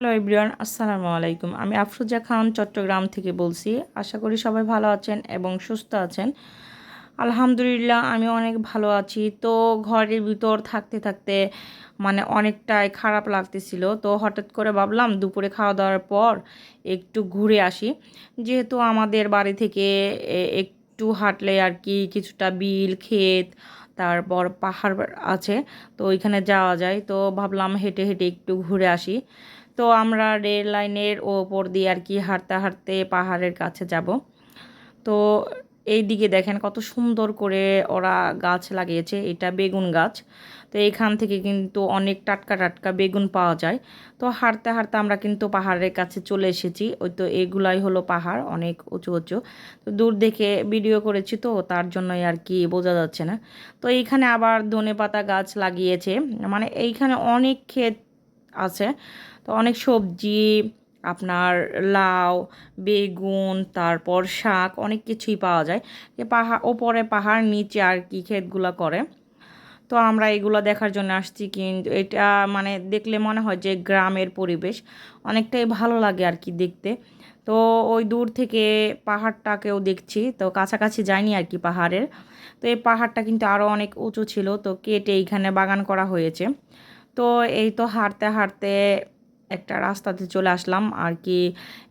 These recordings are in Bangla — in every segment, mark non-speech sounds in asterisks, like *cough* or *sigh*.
হ্যালো এভরিওয়ান, আসসালামু আলাইকুম। আমি আফরুজা খান চট্টগ্রাম থেকে বলছি। আশা করি সবাই ভালো আছেন এবং সুস্থ আছেন। আলহামদুলিল্লাহ, আমি অনেক ভালো আছি। তো ঘরের ভিতর থাকতে থাকতে মানে অনেকটাই খারাপ লাগতেছিল। তো হঠাৎ করে ভাবলাম দুপুরে খাওয়া দাওয়ার পর একটু ঘুরে আসি। যেহেতু আমাদের বাড়ি থেকে একটু হাঁটলে আর কি কিছুটা বিল, ক্ষেত, তারপর পাহাড় আছে, তো ওইখানে যাওয়া যায়। তো ভাবলাম হেঁটে হেঁটে একটু ঘুরে আসি। তো আমরা রেল লাইনের ওপর দিয়ে আর কি হাঁটতে হাঁটতে পাহাড়ের কাছে যাব। তো এই দিকে দেখেন কত সুন্দর করে ওরা গাছ লাগিয়েছে, এটা বেগুন গাছ। তো এখান থেকে কিন্তু অনেক টাটকা টাটকা বেগুন পাওয়া যায়। তো হাঁটতে হাঁটতে আমরা কিন্তু পাহাড়ের কাছে চলে এসেছি। ওই তো এগুলাই হলো পাহাড়, অনেক উঁচু উঁচু। তো দূর দেখে ভিডিও করেছি তো, তার জন্যই আর কি বোঝা যাচ্ছে না। তো এইখানে আবার ধনেপাতা গাছ লাগিয়েছে। মানে এইখানে অনেক ক্ষেত আছে। তো অনেক সবজি, আপনার লাউ, বেগুন, তারপর শাক অনেক কিছুই পাওয়া যায়। যে পাহাড় ওপরে পাহাড়, নিচে আর কি ক্ষেতগুলো করে। তো আমরা এগুলো দেখার জন্য আসছি কিন্তু এটা মানে দেখলে মনে হয় যে গ্রামের পরিবেশ। অনেকটাই ভালো লাগে আর কি দেখতে। তো ওই দূর থেকে পাহাড়টাকেও দেখছি। তো কাছাকাছি যায়নি আর কি পাহাড়ের। তো এই পাহাড়টা কিন্তু আরও অনেক উঁচু ছিল। তো কেটে এইখানে বাগান করা হয়েছে। তো এই তো হাঁটতে হাঁটতে একটা রাস্তাতে চলে আসলাম। আর কি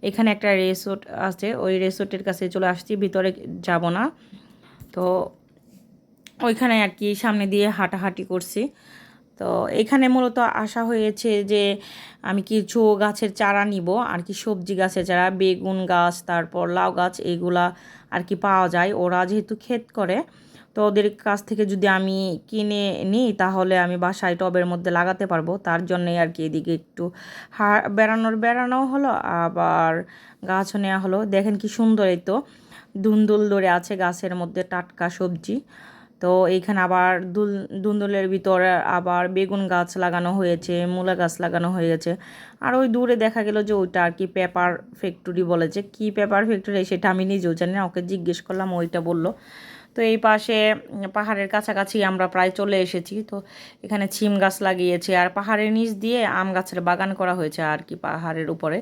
এখানে একটা রেসোর্ট আছে, ওই রেসোর্টের কাছে চলে আসছি, ভিতরে যাব না। তো ওইখানে আর কি সামনে দিয়ে হাঁটাহাঁটি করছি। তো এখানে মূলত আসা হয়েছে যে আমি কিছু গাছের চারা নিব, আর কি সবজি গাছের চারা, বেগুন গাছ, তারপর লাউ গাছ, এগুলা আর কি পাওয়া যায়। ওরা যেহেতু ক্ষেত করে তো ওদের কাছ থেকে যদি আমি কিনে নিই, তাহলে আমি বাসায় টবের মধ্যে লাগাতে পারব। তার জন্যই আর কি এদিকে একটু হা বেড়ানোর বেড়ানো হলো, আবার গাছও নেওয়া হলো। দেখেন কি সুন্দর এই তো, দুন্দুল ধরে আছে গাছের মধ্যে টাটকা সবজি। তো এইখানে আবার দুল, দুন্দুলের ভিতরে আবার বেগুন গাছ লাগানো হয়েছে, মূলা গাছ লাগানো হয়েছে। আর ওই দূরে দেখা গেল যে ওইটা আর কি পেপার ফ্যাক্টরি বলেছে কি পেপার ফ্যাক্টরি সেটা আমি নিজেও জানি না, ওকে জিজ্ঞেস করলাম, ওইটা বলল। তো এই পাশে পাহাড়ের কাছাকাছি আমরা প্রায় চলে এসেছি। তো এখানে ছিম গাছ লাগিয়েছে আর পাহাড়ের নিচ দিয়ে আম গাছের বাগান করা হয়েছে আর কি পাহাড়ের উপরে।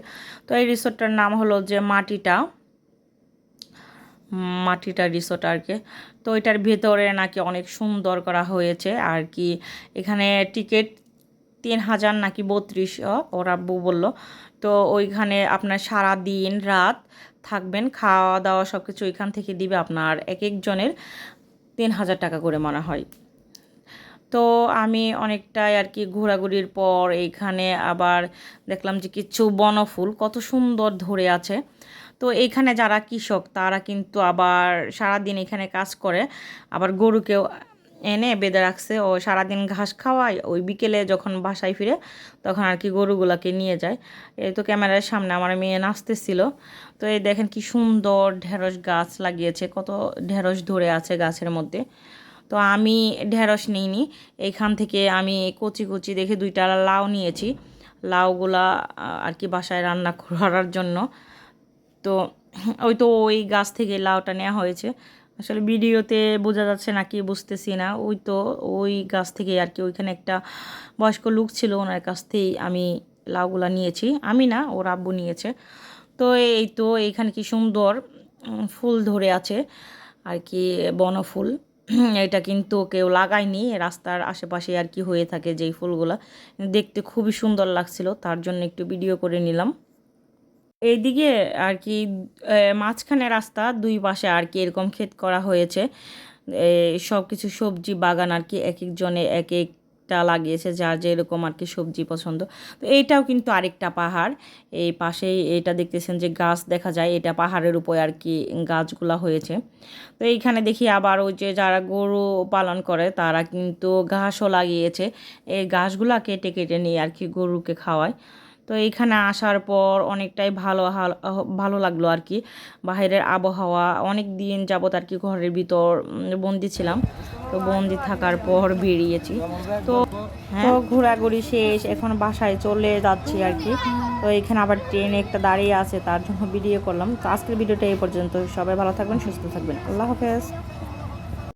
তো এই রিসোর্টটার নাম হলো যে মাটিটা। মাটিটা রিসোর্ট আর কি। তো এটার ভেতরে নাকি অনেক সুন্দর করা হয়েছে আর কি। এখানে টিকিট তিন হাজার নাকি বত্রিশশো ওরা বউ বলল। তো ওইখানে আপনার সারা দিন রাত থাকবেন খাওয়া দাওয়া সব কিছু ওইখান থেকে দিবে আপনার এক একজনের তিন হাজার টাকা করে মনে হয়। তো আমি অনেকটাই আর কি ঘোরাঘুরির পর এইখানে আবার দেখলাম যে কিছু বনফুল কত সুন্দর ধরে আছে। তো এইখানে যারা কৃষক তারা কিন্তু আবার সারাদিন এখানে কাজ করে, আবার গরুকেও এনে বেঁধে রাখছে। ও সারাদিন ঘাস খাওয়ায়, ওই বিকেলে যখন বাসায় ফিরে তখন আর কি গরুগুলাকে নিয়ে যায়। এই তো ক্যামেরার সামনে আমার মেয়ে নাচতেছিল। তো এই দেখেন কি সুন্দর ঢেঁড়স গাছ লাগিয়েছে, কত ঢেঁড়স ধরে আছে গাছের মধ্যে। তো আমি ঢেঁড়স নিইনি, এইখান থেকে আমি কচি কচি দেখে দুইটা লাউ নিয়েছি। লাউগুলা আর কি বাসায় রান্না করার জন্য। তো ওই তো ওই গাছ থেকে লাউটা নেওয়া হয়েছে। আসলে ভিডিওতে বোঝা যাচ্ছে নাকি বুঝতেছি না। ওই তো ওই গাছ থেকে আর কি ওইখানে একটা বয়স্ক লুক ছিল, ওনার কাছ থেকেই আমি লাউগুলা নিয়েছি। আমি না, ওর আব্বু নিয়েছে। তো এই তো এইখানে কি সুন্দর ফুল ধরে আছে আর কি, বনফুল। *clears throat* এটা কিন্তু কেউ লাগায়নি, রাস্তার আশেপাশে আর কি হয়ে থাকে যেই ফুলগুলা। দেখতে খুবই সুন্দর লাগছিল, তার জন্য একটু ভিডিও করে নিলাম। এইদিকে আর কি মাঝখানে রাস্তা, দুই পাশে আর কি এরকম ক্ষেত করা হয়েছে। সব কিছু সবজি বাগান আর কি এক একজনে এক একটা লাগিয়েছে, যার যেরকম আর কি সবজি পছন্দ। তো এইটাও কিন্তু আরেকটা পাহাড়। এই পাশেই এটা দেখতেছেন যে গাছ দেখা যায়, এটা পাহাড়ের উপরে আর কি গাছগুলা হয়েছে। তো এইখানে দেখি আবার ওই যে যারা গরু পালন করে, তারা কিন্তু ঘাসও লাগিয়েছে। এই ঘাসগুলা কেটে কেটে নিয়ে আর কি গরুকে খাওয়ায়। তো এইখানে আসার পর অনেকটাই ভালো ভালো লাগল আর কি। বাইরের আবহাওয়া, অনেক দিন যাবত আর কি ঘরের ভিতর বন্দি ছিলাম। তো বন্দি থাকার পর বেরিয়েছি। তো তো ঘোরাঘুরি শেষ, এখন বাসায় চলে যাচ্ছি আর কি। তো এখানে আবার ট্রেনে একটা দাঁড়িয়ে আছে, তার জন্য ভিডিও করলাম। তো আজকের ভিডিওটা এই পর্যন্ত সবাই ভালো থাকবেন, সুস্থ থাকবেন। আল্লাহ হাফেজ।